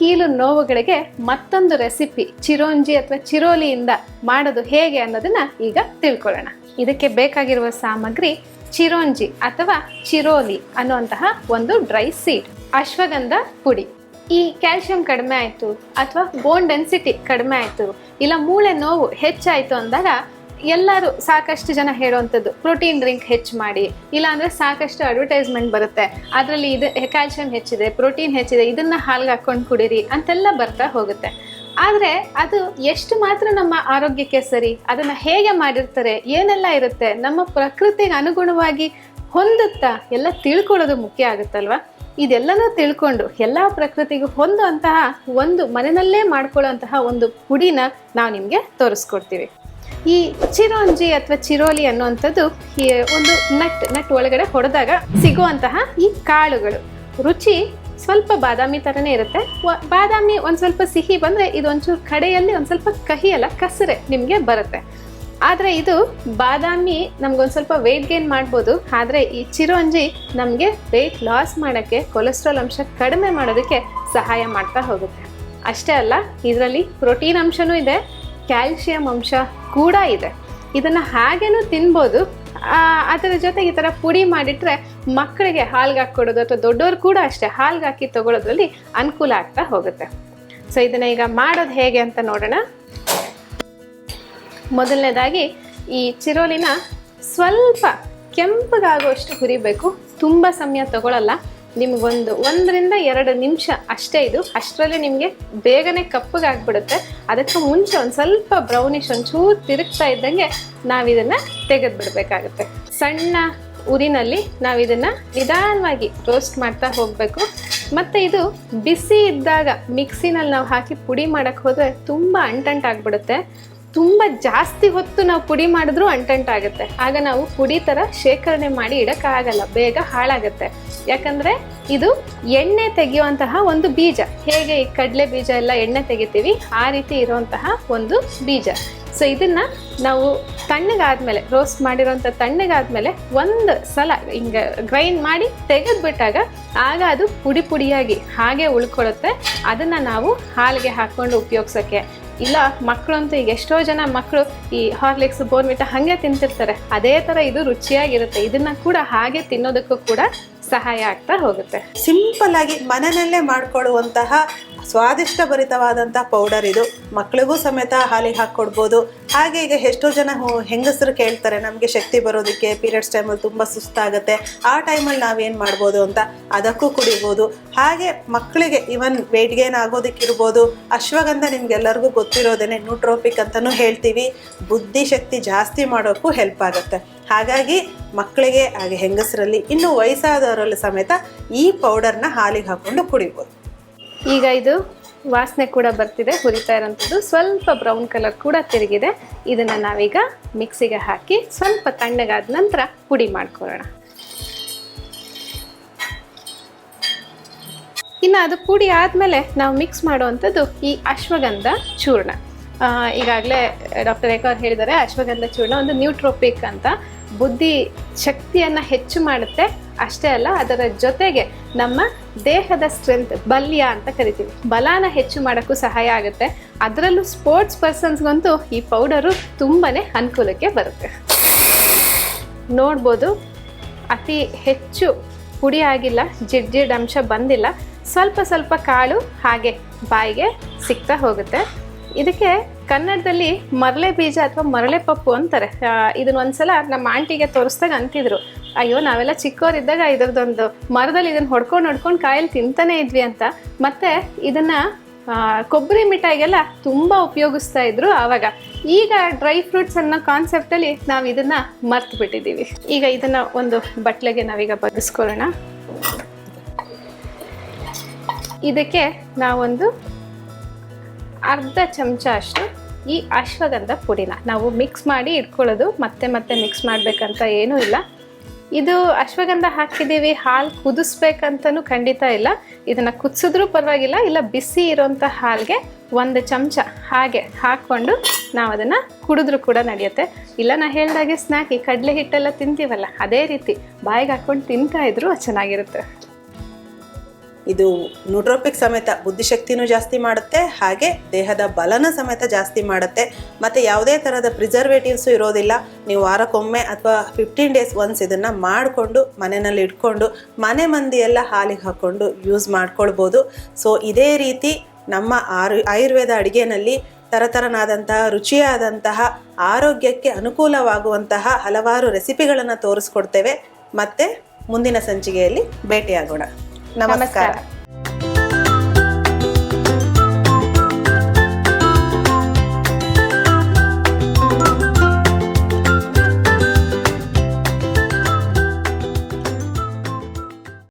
ಕೀಲು ನೋವುಗಳಿಗೆ ಮತ್ತೊಂದು ರೆಸಿಪಿ ಚಿರೋಂಜಿ ಅಥವಾ ಚಿರೋಲಿಯಿಂದ ಮಾಡೋದು ಹೇಗೆ ಅನ್ನೋದನ್ನ ಈಗ ತಿಳ್ಕೊಳ್ಳೋಣ. ಇದಕ್ಕೆ ಬೇಕಾಗಿರುವ ಸಾಮಗ್ರಿ ಚಿರೋಂಜಿ ಅಥವಾ ಚಿರೋಲಿ ಅನ್ನುವಂತಹ ಒಂದು ಡ್ರೈ ಸೀಡ್ ಅಶ್ವಗಂಧ ಪುಡಿ. ಈ ಕ್ಯಾಲ್ಸಿಯಂ ಕಡಿಮೆ ಆಯಿತು ಅಥವಾ ಬೋನ್ ಡೆನ್ಸಿಟಿ ಕಡಿಮೆ ಆಯಿತು, ಇಲ್ಲ ಮೂಳೆ ನೋವು ಹೆಚ್ಚಾಯಿತು ಅಂದಾಗ ಎಲ್ಲರೂ ಸಾಕಷ್ಟು ಜನ ಹೇಳುವಂಥದ್ದು ಪ್ರೋಟೀನ್ ಡ್ರಿಂಕ್ ಹೆಚ್ಚು ಮಾಡಿ, ಇಲ್ಲಾಂದರೆ ಸಾಕಷ್ಟು ಅಡ್ವರ್ಟೈಸ್ಮೆಂಟ್ ಬರುತ್ತೆ. ಅದರಲ್ಲಿ ಇದು ಕ್ಯಾಲ್ಸಿಯಂ ಹೆಚ್ಚಿದೆ ಪ್ರೋಟೀನ್ ಹೆಚ್ಚಿದೆ, ಇದನ್ನು ಹಾಲ್ಗೆ ಹಾಕೊಂಡು ಕುಡೀರಿ ಅಂತೆಲ್ಲ ಬರ್ತಾ ಹೋಗುತ್ತೆ. ಆದರೆ ಅದು ಎಷ್ಟು ಮಾತ್ರ ನಮ್ಮ ಆರೋಗ್ಯಕ್ಕೆ ಸರಿ, ಅದನ್ನು ಹೇಗೆ ಮಾಡಿರ್ತಾರೆ, ಏನೆಲ್ಲ ಇರುತ್ತೆ, ನಮ್ಮ ಪ್ರಕೃತಿಗೆ ಅನುಗುಣವಾಗಿ ಹೊಂದುತ್ತಾ ಎಲ್ಲ ತಿಳ್ಕೊಳ್ಳೋದು ಮುಖ್ಯ ಆಗುತ್ತಲ್ವಾ? ಇದೆಲ್ಲನೂ ತಿಳ್ಕೊಂಡು ಎಲ್ಲ ಪ್ರಕೃತಿಗೂ ಹೊಂದುವಂತಹ ಒಂದು ಮನೆಯಲ್ಲೇ ಮಾಡ್ಕೊಳ್ಳುವಂತಹ ಒಂದು ಪುಡಿನ ನಾವು ನಿಮಗೆ ತೋರಿಸ್ಕೊಡ್ತೀವಿ. ಈ ಚಿರೋಂಜಿ ಅಥವಾ ಚಿರೋಲಿ ಅನ್ನುವಂಥದ್ದು ಈ ಒಂದು ನಟ್ ನಟ್ ಒಳಗಡೆ ಹೊಡೆದಾಗ ಸಿಗುವಂತಹ ಈ ಕಾಳುಗಳು. ರುಚಿ ಸ್ವಲ್ಪ ಬಾದಾಮಿ ಥರನೇ ಇರುತ್ತೆ. ಬಾದಾಮಿ ಒಂದು ಸ್ವಲ್ಪ ಸಿಹಿ ಬಂದರೆ ಒಂಚೂರು ಕಡೆಯಲ್ಲಿ ಒಂದು ಸ್ವಲ್ಪ ಕಹಿ ಅಲ್ಲ ಕಸರೆ ನಿಮಗೆ ಬರುತ್ತೆ. ಆದರೆ ಇದು ಬಾದಾಮಿ ನಮ್ಗೊಂದು ಸ್ವಲ್ಪ ವೆಯ್ಟ್ ಗೇನ್ ಮಾಡ್ಬೋದು. ಆದರೆ ಈ ಚಿರೋಂಜಿ ನಮಗೆ ವೆಯ್ಟ್ ಲಾಸ್ ಮಾಡೋಕ್ಕೆ ಕೊಲೆಸ್ಟ್ರಾಲ್ ಅಂಶ ಕಡಿಮೆ ಮಾಡೋದಕ್ಕೆ ಸಹಾಯ ಮಾಡ್ತಾ ಹೋಗುತ್ತೆ. ಅಷ್ಟೇ ಅಲ್ಲ, ಇದರಲ್ಲಿ ಪ್ರೋಟೀನ್ ಅಂಶನೂ ಇದೆ. ಕ್ಯಾಲ್ಶಿಯಂ ಅಂಶ ಕೂಡ ಇದೆ. ಇದನ್ನು ಹಾಗೇನೂ ತಿನ್ಬೋದು. ಅದರ ಜೊತೆಗೆ ಈ ಥರ ಪುಡಿ ಮಾಡಿಟ್ರೆ ಮಕ್ಕಳಿಗೆ ಹಾಲ್ಗೆ ಹಾಕ್ಕೊಡೋದು ಅಥವಾ ದೊಡ್ಡವರು ಕೂಡ ಅಷ್ಟೇ ಹಾಲ್ಗೆ ಹಾಕಿ ತಗೊಳ್ಳೋದ್ರಲ್ಲಿ ಅನುಕೂಲ ಆಗ್ತಾ ಹೋಗುತ್ತೆ. ಸೊ ಇದನ್ನ ಈಗ ಮಾಡೋದು ಹೇಗೆ ಅಂತ ನೋಡೋಣ. ಮೊದಲನೇದಾಗಿ ಈ ಚಿರೋಲಿನ ಸ್ವಲ್ಪ ಕೆಂಪಗಾಗುವಷ್ಟು ಹುರಿಬೇಕು. ತುಂಬ ಸಮಯ ತಗೊಳ್ಳಲ್ಲ ನಿಮಗೊಂದು ಒಂದರಿಂದ ಎರಡು ನಿಮಿಷ ಅಷ್ಟೇ ಇದು. ಅಷ್ಟರಲ್ಲಿ ನಿಮಗೆ ಬೇಗನೆ ಕಪ್ಪಗಾಗ್ಬಿಡುತ್ತೆ ಅದಕ್ಕೆ ಮುಂಚೆ ಒಂದು ಸ್ವಲ್ಪ ಬ್ರೌನಿಶ್ ಒಂಚೂರು ತಿರುಗ್ತಾ ಇದ್ದಂಗೆ ನಾವು ಇದನ್ನು ತೆಗೆದು ಬಿಡಬೇಕಾಗುತ್ತೆ ಸಣ್ಣ ಉರಿನಲ್ಲಿ ನಾವು ಇದನ್ನು ನಿಧಾನವಾಗಿ ರೋಸ್ಟ್ ಮಾಡ್ತಾ ಹೋಗಬೇಕು. ಮತ್ತು ಇದು ಬಿಸಿ ಇದ್ದಾಗ ಮಿಕ್ಸಿನಲ್ಲಿ ನಾವು ಹಾಕಿ ಪುಡಿ ಮಾಡೋಕ್ಕೆ ಹೋದರೆ ತುಂಬ ಅಂಟಂಟಾಗ್ಬಿಡುತ್ತೆ. ತುಂಬ ಜಾಸ್ತಿ ಹೊತ್ತು ನಾವು ಪುಡಿ ಮಾಡಿದ್ರೂ ಅಂಟಂಟಾಗುತ್ತೆ ಆಗ ನಾವು ಪುಡಿ ಥರ ಶೇಖರಣೆ ಮಾಡಿ ಇಡೋಕ್ಕಾಗಲ್ಲ, ಬೇಗ ಹಾಳಾಗುತ್ತೆ. ಯಾಕಂದರೆ ಇದು ಎಣ್ಣೆ ತೆಗೆಯುವಂತಹ ಒಂದು ಬೀಜ. ಹೇಗೆ ಈ ಕಡಲೆ ಬೀಜ ಎಲ್ಲ ಎಣ್ಣೆ ತೆಗಿತೀವಿ, ಆ ರೀತಿ ಇರುವಂತಹ ಒಂದು ಬೀಜ. ಸೊ ಇದನ್ನು ನಾವು ತಣ್ಣಗಾದ್ಮೇಲೆ ರೋಸ್ಟ್ ಮಾಡಿರೋಂಥ ತಣ್ಣಗಾದ್ಮೇಲೆ ಒಂದು ಸಲ ಹಿಂಗೆ ಗ್ರೈಂಡ್ ಮಾಡಿ ತೆಗೆದ್ಬಿಟ್ಟಾಗ ಆಗ ಅದು ಪುಡಿ ಪುಡಿಯಾಗಿ ಹಾಗೆ ಉಳ್ಕೊಳ್ಳುತ್ತೆ. ಅದನ್ನು ನಾವು ಹಾಲಿಗೆ ಹಾಕ್ಕೊಂಡು ಉಪಯೋಗ್ಸೋಕ್ಕೆ. ಇಲ್ಲ ಮಕ್ಕಳಂತೂ ಈಗ ಎಷ್ಟೋ ಜನ ಮಕ್ಕಳು ಈ ಹಾರ್ಲಿಕ್ಸ್ ಬೋರ್ಮಿಟ ಹಾಗೆ ತಿಂತಿರ್ತಾರೆ. ಅದೇ ಥರ ಇದು ರುಚಿಯಾಗಿರುತ್ತೆ. ಇದನ್ನ ಕೂಡ ಹಾಗೆ ತಿನ್ನೋದಕ್ಕೂ ಕೂಡ ಸಹಾಯ ಆಗ್ತಾ ಹೋಗುತ್ತೆ. ಸಿಂಪಲ್ ಆಗಿ ಮನೆಯಲ್ಲೇ ಮಾಡ್ಕೊಳ್ಳುವಂತಹ ಸ್ವಾದಿಷ್ಟ ಭರಿತವಾದಂತಹ ಪೌಡರ್ ಇದು. ಮಕ್ಕಳಿಗೂ ಸಮೇತ ಹಾಲಿಗೆ ಹಾಕ್ಕೊಡ್ಬೋದು. ಹಾಗೆ ಈಗ ಎಷ್ಟೋ ಜನ ಹೆಂಗಸರು ಕೇಳ್ತಾರೆ, ನಮಗೆ ಶಕ್ತಿ ಬರೋದಕ್ಕೆ ಪೀರಿಯಡ್ಸ್ ಟೈಮಲ್ಲಿ ತುಂಬ ಸುಸ್ತಾಗುತ್ತೆ, ಆ ಟೈಮಲ್ಲಿ ನಾವೇನು ಮಾಡ್ಬೋದು ಅಂತ ಅದಕ್ಕೂ ಕುಡಿಬೋದು. ಹಾಗೆ ಮಕ್ಕಳಿಗೆ ಇವನ್ ವೆಯ್ಟ್ ಗೇನ್ ಆಗೋದಕ್ಕಿರ್ಬೋದು ಅಶ್ವಗಂಧ ನಿಮ್ಗೆಲ್ಲರಿಗೂ ಗೊತ್ತಿರೋದೇನೆ ನ್ಯೂಟ್ರೋಪಿಕ್ ಅಂತಲೂ ಹೇಳ್ತೀವಿ. ಬುದ್ಧಿಶಕ್ತಿ ಜಾಸ್ತಿ ಮಾಡೋಕ್ಕೂ ಹೆಲ್ಪ್ ಆಗುತ್ತೆ. ಹಾಗಾಗಿ ಮಕ್ಕಳಿಗೆ ಹಾಗೆ ಹೆಂಗಸರಲ್ಲಿ ಇನ್ನೂ ವಯಸ್ಸಾದವರಲ್ಲಿ ಸಮೇತ ಈ ಪೌಡರ್ನ ಹಾಲಿಗೆ ಹಾಕ್ಕೊಂಡು ಕುಡಿಬೋದು. ಈಗ ಇದು ವಾಸನೆ ಕೂಡ ಬರ್ತಿದೆ, ಹುರಿತಾ ಇರೋಂಥದ್ದು. ಸ್ವಲ್ಪ ಬ್ರೌನ್ ಕಲರ್ ಕೂಡ ತಿರುಗಿದೆ. ಇದನ್ನು ನಾವೀಗ ಮಿಕ್ಸಿಗೆ ಹಾಕಿ ಸ್ವಲ್ಪ ತಣ್ಣಗಾದ ನಂತರ ಪುಡಿ ಮಾಡ್ಕೊಳ್ಳೋಣ. ಇನ್ನು ಅದು ಪುಡಿ ಆದಮೇಲೆ ನಾವು ಮಿಕ್ಸ್ ಮಾಡುವಂಥದ್ದು ಈ ಅಶ್ವಗಂಧ ಚೂರ್ಣ. ಈಗಾಗಲೇ ಡಾಕ್ಟರ್ ರೇಖಾ ಅವ್ರು ಹೇಳಿದ್ದಾರೆ, ಅಶ್ವಗಂಧ ಚೂರ್ಣ ಒಂದು ನ್ಯೂಟ್ರೋಪಿಕ್ ಅಂತ. ಬುದ್ಧಿ ಶಕ್ತಿಯನ್ನು ಹೆಚ್ಚು ಮಾಡುತ್ತೆ. ಅಷ್ಟೇ ಅಲ್ಲ, ಅದರ ಜೊತೆಗೆ ನಮ್ಮ ದೇಹದ ಸ್ಟ್ರೆಂತ್ ಬಲ್ಯ ಅಂತ ಕರಿತೀವಿ. ಬಲಾನ ಹೆಚ್ಚು ಮಾಡೋಕ್ಕೂ ಸಹಾಯ ಆಗುತ್ತೆ. ಅದರಲ್ಲೂ ಸ್ಪೋರ್ಟ್ಸ್ ಪರ್ಸನ್ಸ್ಗಂತೂ ಈ ಪೌಡರು ತುಂಬಾ ಅನುಕೂಲಕ್ಕೆ ಬರುತ್ತೆ. ನೋಡ್ಬೋದು, ಅತಿ ಹೆಚ್ಚು ಪುಡಿ ಆಗಿಲ್ಲ, ಜಿಡ್ ಜಿಡ್ ಅಂಶ ಬಂದಿಲ್ಲ. ಸ್ವಲ್ಪ ಸ್ವಲ್ಪ ಕಾಳು ಹಾಗೆ ಬಾಯಿಗೆ ಸಿಗ್ತಾ ಹೋಗುತ್ತೆ. ಇದಕ್ಕೆ ಕನ್ನಡದಲ್ಲಿ ಮರಳೆ ಬೀಜ ಅಥವಾ ಮರಳೆ ಪಪ್ಪು ಅಂತಾರೆ. ಇದನ್ನ ಒಂದ್ಸಲ ನಮ್ಮ ಆಂಟಿಗೆ ತೋರಿಸ್ದಾಗ ಅಂತಿದ್ರು. ಅಯ್ಯೋ, ನಾವೆಲ್ಲ ಚಿಕ್ಕವರಿದ್ದಾಗ ಇದರದೊಂದು ಮರದಲ್ಲಿ ಇದನ್ನ ಹೊಡ್ಕೊಂಡು ಹೊಡ್ಕೊಂಡು ಕಾಯಲ್ಲಿ ತಿಂತಾನೆ ಇದ್ವಿ ಅಂತ. ಮತ್ತೆ ಇದನ್ನ ಕೊಬ್ಬರಿ ಮಿಠಾಯಿಗೆಲ್ಲ ತುಂಬ ಉಪಯೋಗಿಸ್ತಾ ಇದ್ರು ಆವಾಗ. ಈಗ ಡ್ರೈ ಫ್ರೂಟ್ಸ್ ಅನ್ನೋ ಕಾನ್ಸೆಪ್ಟಲ್ಲಿ ನಾವು ಇದನ್ನ ಮರ್ತು ಬಿಟ್ಟಿದ್ದೀವಿ. ಈಗ ಇದನ್ನ ಒಂದು ಬಟ್ಲೆಗೆ ನಾವೀಗ ಬಗ್ಗಿಸ್ಕೊಳ್ಳೋಣ ಇದಕ್ಕೆ ನಾವೊಂದು ಅರ್ಧ ಚಮಚ ಅಷ್ಟು ಈ ಅಶ್ವಗಂಧ ಪುಡಿನ ನಾವು ಮಿಕ್ಸ್ ಮಾಡಿ ಇಟ್ಕೊಳ್ಳೋದು, ಮತ್ತೆ ಮತ್ತೆ ಮಿಕ್ಸ್ ಮಾಡಬೇಕಂತ ಏನೂ ಇಲ್ಲ. ಇದು ಅಶ್ವಗಂಧ ಹಾಕಿದ್ದೀವಿ, ಹಾಲು ಕುದಿಸ್ಬೇಕಂತನೂ ಖಂಡಿತ ಇಲ್ಲ. ಇದನ್ನು ಕುದಿಸಿದ್ರೂ ಪರವಾಗಿಲ್ಲ, ಇಲ್ಲ ಬಿಸಿ ಇರೋಂಥ ಹಾಲಿಗೆ ಒಂದು ಚಮಚ ಹಾಗೆ ಹಾಕ್ಕೊಂಡು ನಾವು ಅದನ್ನು ಕುಡಿದ್ರೂ ಕೂಡ ನಡೆಯುತ್ತೆ. ಇಲ್ಲ, ನಾ ಹೇಳಿದಾಗೆ ಸ್ನ್ಯಾಕ್ ಈ ಕಡಲೆ ಹಿಟ್ಟೆಲ್ಲ ತಿಂತೀವಲ್ಲ, ಅದೇ ರೀತಿ ಬಾಯಿಗೆ ಹಾಕ್ಕೊಂಡು ತಿಂತಾ ಇದ್ರು ಚೆನ್ನಾಗಿರುತ್ತೆ. ಇದು ನ್ಯೂಟ್ರೋಪಿಕ್ ಸಮೇತ ಬುದ್ಧಿಶಕ್ತಿನೂ ಜಾಸ್ತಿ ಮಾಡುತ್ತೆ, ಹಾಗೆ ದೇಹದ ಬಲನ ಸಮೇತ ಜಾಸ್ತಿ ಮಾಡುತ್ತೆ. ಮತ್ತು ಯಾವುದೇ ಥರದ ಪ್ರಿಸರ್ವೇಟಿವ್ಸು ಇರೋದಿಲ್ಲ. ನೀವು ವಾರಕ್ಕೊಮ್ಮೆ ಅಥವಾ ಫಿಫ್ಟೀನ್ ಡೇಸ್ ಒನ್ಸ್ ಇದನ್ನು ಮಾಡಿಕೊಂಡು, ಮನೆಯಲ್ಲಿ ಇಟ್ಕೊಂಡು, ಮನೆ ಮಂದಿಯೆಲ್ಲ ಹಾಲಿಗೆ ಹಾಕ್ಕೊಂಡು ಯೂಸ್ ಮಾಡ್ಕೊಳ್ಬೋದು. ಸೊ ಇದೇ ರೀತಿ ನಮ್ಮ ಆರು, ಆಯುರ್ವೇದ ಅಡುಗೆನಲ್ಲಿ ತರತರನಾದಂತಹ, ರುಚಿಯಾದಂತಹ, ಆರೋಗ್ಯಕ್ಕೆ ಅನುಕೂಲವಾಗುವಂತಹ ಹಲವಾರು ರೆಸಿಪಿಗಳನ್ನು ತೋರಿಸ್ಕೊಡ್ತೇವೆ. ಮತ್ತೆ ಮುಂದಿನ ಸಂಚಿಕೆಯಲ್ಲಿ ಭೇಟಿಯಾಗೋಣ. Namaskar.